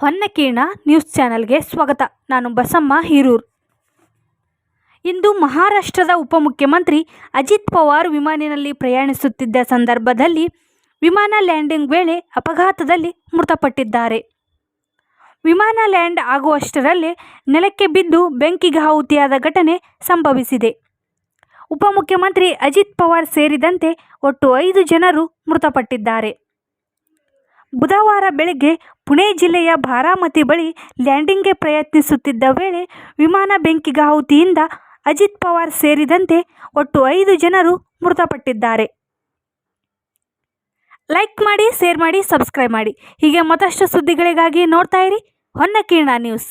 ಹೊನ್ನಕೀರ್ಣ news ಚಾನೆಲ್ಗೆ ಸ್ವಾಗತ. ನಾನು ಬಸಮ್ಮ ಹೀರೂರ್. ಇಂದು ಮಹಾರಾಷ್ಟ್ರದ ಉಪಮುಖ್ಯಮಂತ್ರಿ ಅಜಿತ್ ಪವಾರ್ ವಿಮಾನಿನಲ್ಲಿ ಪ್ರಯಾಣಿಸುತ್ತಿದ್ದ ಸಂದರ್ಭದಲ್ಲಿ ವಿಮಾನ ಲ್ಯಾಂಡಿಂಗ್ ವೇಳೆ ಅಪಘಾತದಲ್ಲಿ ಮೃತಪಟ್ಟಿದ್ದಾರೆ. ವಿಮಾನ ಲ್ಯಾಂಡ್ ಆಗುವಷ್ಟರಲ್ಲಿ ನೆಲಕ್ಕೆ ಬಿದ್ದು ಬೆಂಕಿಗಾಹುತಿಯಾದ ಘಟನೆ ಸಂಭವಿಸಿದೆ. ಉಪಮುಖ್ಯಮಂತ್ರಿ ಅಜಿತ್ ಪವಾರ್ ಸೇರಿದಂತೆ ಒಟ್ಟು ಐದು ಜನರು ಮೃತಪಟ್ಟಿದ್ದಾರೆ. ಬುಧವಾರ ಬೆಳಗ್ಗೆ ಪುಣೆ ಜಿಲ್ಲೆಯ ಬಾರಾಮತಿ ಬಳಿ ಲ್ಯಾಂಡಿಂಗ್ಗೆ ಪ್ರಯತ್ನಿಸುತ್ತಿದ್ದ ವೇಳೆ ವಿಮಾನ ಬೆಂಕಿಗಾಹುತಿಯಿಂದ ಅಜಿತ್ ಪವಾರ್ ಸೇರಿದಂತೆ ಒಟ್ಟು ಐದು ಜನರು ಮೃತಪಟ್ಟಿದ್ದಾರೆ. ಲೈಕ್ ಮಾಡಿ ಶೇರ್ ಮಾಡಿ ಸಬ್ಸ್ಕ್ರೈಬ್ ಮಾಡಿ ಹೀಗೆ ಮತ್ತಷ್ಟು ಸುದ್ದಿಗಳಿಗಾಗಿ ನೋಡ್ತಾ ಇರಿ ಹೊನ್ನಕೀರ್ಣ ನ್ಯೂಸ್.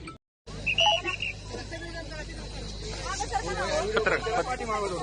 পার্টি মারবো